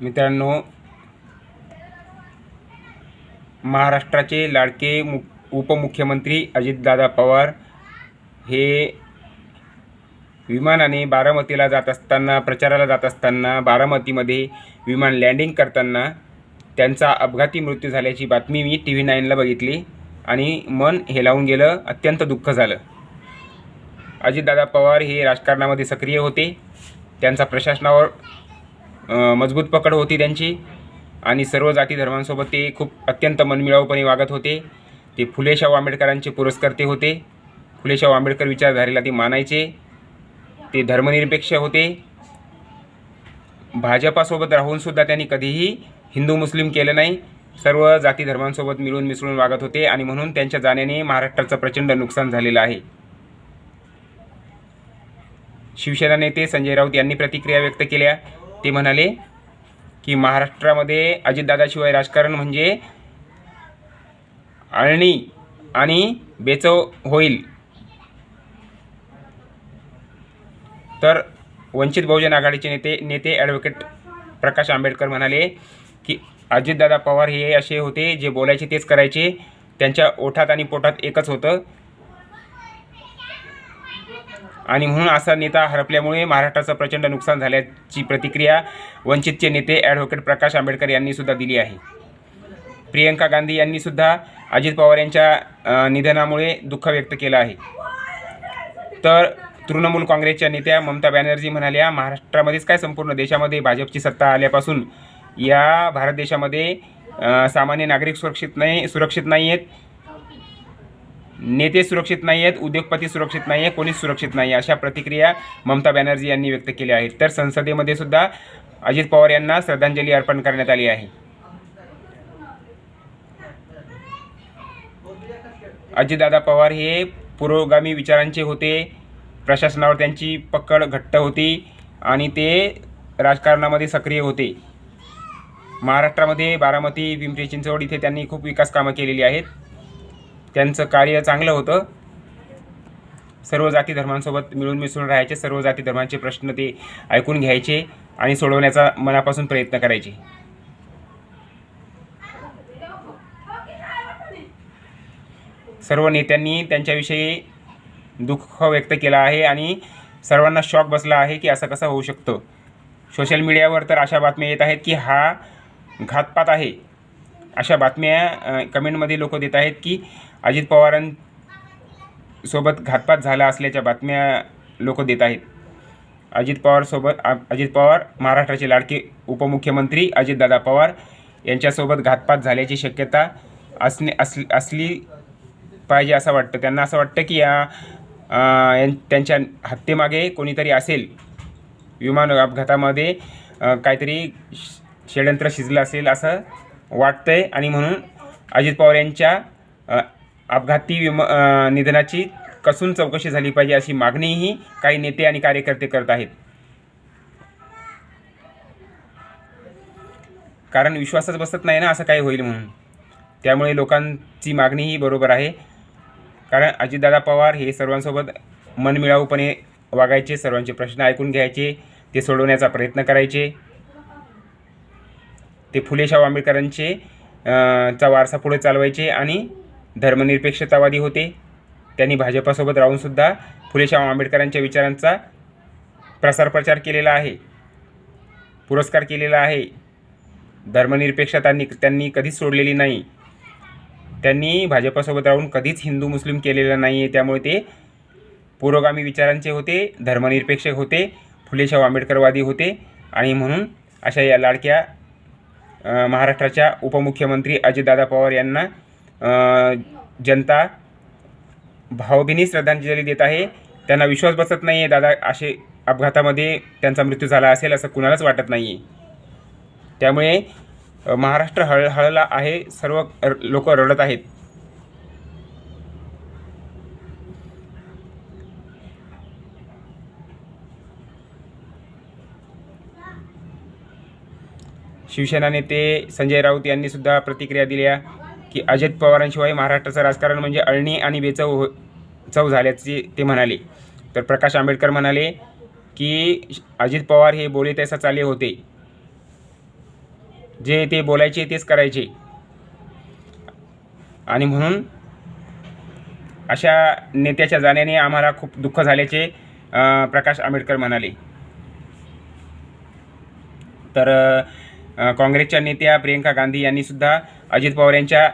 मित्रांनो महाराष्ट्राचे लाडके मु उपमुख्यमंत्री अजितदादा पवार हे विमानाने बारामतीला जात असताना प्रचाराला जात असताना बारामतीमध्ये विमान लँडिंग करताना त्यांचा अपघाती मृत्यू झाल्याची बातमी मी टी व्ही नाईनला बघितली आणि मन हेलावून गेलं अत्यंत दुःख झालं. अजितदादा पवार हे राजकारणामध्ये सक्रिय होते. त्यांचा प्रशासनावर मजबूत पकड होती त्यांची आणि सर्व जाती धर्मांसोबत ते खूप अत्यंत मनमिळाऊपणे वागत होते. ते फुलेशाहू आंबेडकरांचे पुरस्कर्ते होते. फुलेशाहू आंबेडकर विचारधारेला ते मानायचे. ते धर्मनिरपेक्ष होते. भाजपासोबत राहूनसुद्धा त्यांनी कधीही हिंदू मुस्लिम केलं नाही. सर्व जाती धर्मांसोबत मिळून मिसळून वागत होते आणि म्हणून त्यांच्या जाण्याने महाराष्ट्राचं प्रचंड नुकसान झालेलं आहे. शिवसेना नेते संजय राऊत यांनी प्रतिक्रिया व्यक्त केल्या. ते म्हणाले की महाराष्ट्रामध्ये अजितदादाशिवाय राजकारण म्हणजे आळणी आणि बेचव होईल. तर वंचित बहुजन आघाडीचे नेते नेते ॲडव्होकेट प्रकाश आंबेडकर म्हणाले की अजितदादा पवार हे असे होते जे बोलायचे तेच करायचे. त्यांच्या ओठात आणि पोटात एकच होतं. आणि म्हणून असा नेता हरपल्यामुळे महाराष्ट्राचं प्रचंड नुकसान झाल्याची प्रतिक्रिया वंचितचे नेते ॲडव्होकेट प्रकाश आंबेडकर यांनीसुद्धा दिली आहे. प्रियंका गांधी यांनीसुद्धा अजित पवार यांच्या निधनामुळे दुःख व्यक्त केलं आहे. तर तृणमूल काँग्रेसच्या नेत्या ममता बॅनर्जी म्हणाल्या महाराष्ट्रामध्येच काय संपूर्ण देशामध्ये भाजपची सत्ता आल्यापासून या भारत देशामध्ये सामान्य नागरिक सुरक्षित नाही सुरक्षित नाही आहेत नेते सुरक्षित नाही आहेत उद्योगपती सुरक्षित नाही आहे कोणीच सुरक्षित नाही आहे अशा प्रतिक्रिया ममता बॅनर्जी यांनी व्यक्त केल्या आहेत. तर संसदेमध्ये सुद्धा अजित पवार यांना श्रद्धांजली अर्पण करण्यात आली आहे. अजितदादा पवार हे पुरोगामी विचारांचे होते प्रशासनावर त्यांची पकड घट्ट होती आणि ते राजकारणामध्ये सक्रिय होते. महाराष्ट्रामध्ये बारामती पिंपरी चिंचवड इथे त्यांनी खूप विकास कामं केलेली आहेत. त्यांचं कार्य चांगलं होतं. सर्व जाती धर्मांसोबत मिळून मिसळून राहायचे सर्व जाती धर्मांचे प्रश्न ते ऐकून घ्यायचे आणि सोडवण्याचा मनापासून प्रयत्न करायचे. सर्व नेत्यांनी त्यांच्याविषयी दुःख व्यक्त केलं आहे आणि सर्वांना शॉक बसला आहे की असं कसं होऊ शकतं. सोशल मीडियावर तर अशा बातम्या येत आहेत की हा घातपात आहे. अशा बातम्या कमेंटमध्ये लोक देत आहेत की अजित पवारांसोबत घातपात झाला असल्याच्या बातम्या लोक देत आहेत. अजित पवारसोबत अजित पवार महाराष्ट्राचे लाडके उपमुख्यमंत्री अजितदादा पवार यांच्यासोबत घातपात झाल्याची शक्यता असणे अस असली पाहिजे असं वाटतं. त्यांना असं वाटतं की या यां- त्यांच्या हत्येमागे कोणीतरी असेल. विमान अपघातामध्ये काहीतरी षडयंत्र शिजलं असेल असं वाटतं आहे आणि म्हणून अजित पवार यांच्या अपघाती विम निधनाची कसून चौकशी झाली पाहिजे अशी मागणीही काही नेते आणि कार्यकर्ते करत आहेत. कारण विश्वासच बसत नाही ना असं काही होईल म्हणून. त्यामुळे लोकांची मागणीही बरोबर आहे. कारण अजितदादा पवार हे सर्वांसोबत मनमिळाऊपणे वागायचे सर्वांचे प्रश्न ऐकून घ्यायचे ते सोडवण्याचा प्रयत्न करायचे. ते फुलेशाहू आंबेडकरांचे चा वारसा पुढे चालवायचे आणि धर्मनिरपेक्षतावादी होते. त्यांनी भाजपासोबत राहूनसुद्धा फुलेशाहू आंबेडकरांच्या विचारांचा प्रसार प्रचार केलेला आहे. पुरस्कार केलेला आहे. धर्मनिरपेक्षता त्यांनी कधीच सोडलेली नाही. त्यांनी भाजपासोबत राहून कधीच हिंदू मुस्लिम केलेलं नाही आहे त्यामुळे ते पुरोगामी विचारांचे होते धर्मनिरपेक्ष होते फुलेशाहू आंबेडकरवादी होते आणि म्हणून अशा या लाडक्या महाराष्ट्राच्या उपमुख्यमंत्री अजितदादा पवार यांना जनता भावभिनी श्रद्धांजली देत आहे. त्यांना विश्वास बसत नाही आहे दादा असे अपघातामध्ये त्यांचा मृत्यू झाला असेल असं कुणालाच वाटत नाही आहे त्यामुळे महाराष्ट्र हळ हळला आहे. सर्व लोक रडत आहेत. शिवसेना नेते संजय राऊत यांनी सुद्धा प्रतिक्रिया दिल्या की अजित पवारांशिवाय महाराष्ट्राचं राजकारण म्हणजे अळणी आणि बेचव हो चव झाल्याचे ते म्हणाले. तर प्रकाश आंबेडकर म्हणाले की अजित पवार हे बोले तसा चाले होते. जे ते बोलायचे तेच करायचे. आणि म्हणून अशा नेत्याच्या जाण्याने आम्हाला खूप दुःख झाल्याचे प्रकाश आंबेडकर म्हणाले. तर काँग्रेसच्या नेत्या प्रियंका गांधी यांनीसुद्धा अजित पवार यांच्या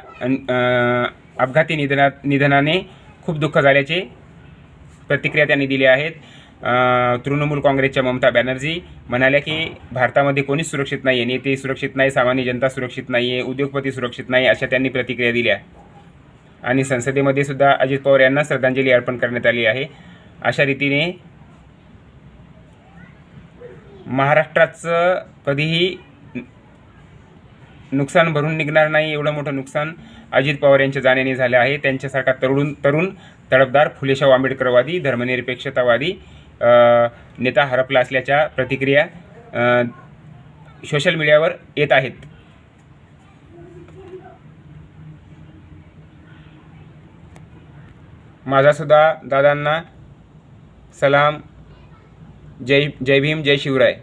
अपघाती निधना निधनाने खूप दुःख झाल्याचे प्रतिक्रिया त्यांनी दिल्या आहेत. तृणमूल काँग्रेसच्या ममता बॅनर्जी म्हणाल्या की भारतामध्ये कोणीच सुरक्षित नाही आहे नेते सुरक्षित नाही सामान्य जनता सुरक्षित नाही आहे उद्योगपती सुरक्षित नाही अशा त्यांनी प्रतिक्रिया दिल्या. आणि संसदेमध्ये सुद्धा अजित पवार यांना श्रद्धांजली अर्पण करण्यात आली आहे. अशा रीतीने महाराष्ट्राचं कधीही नुकसान भरून निघणार नाही एवढं मोठं नुकसान अजित पवार यांच्या जाण्याने झालं आहे. त्यांच्यासारखा तरुण तरुण तडफदार फुलेशाह आंबेडकरवादी धर्मनिरपेक्षतावादी नेता हरपला असल्याच्या प्रतिक्रिया सोशल मीडियावर येत आहेत. माझासुद्धा दादांना सलाम. जय जय भीम जय शिवराय.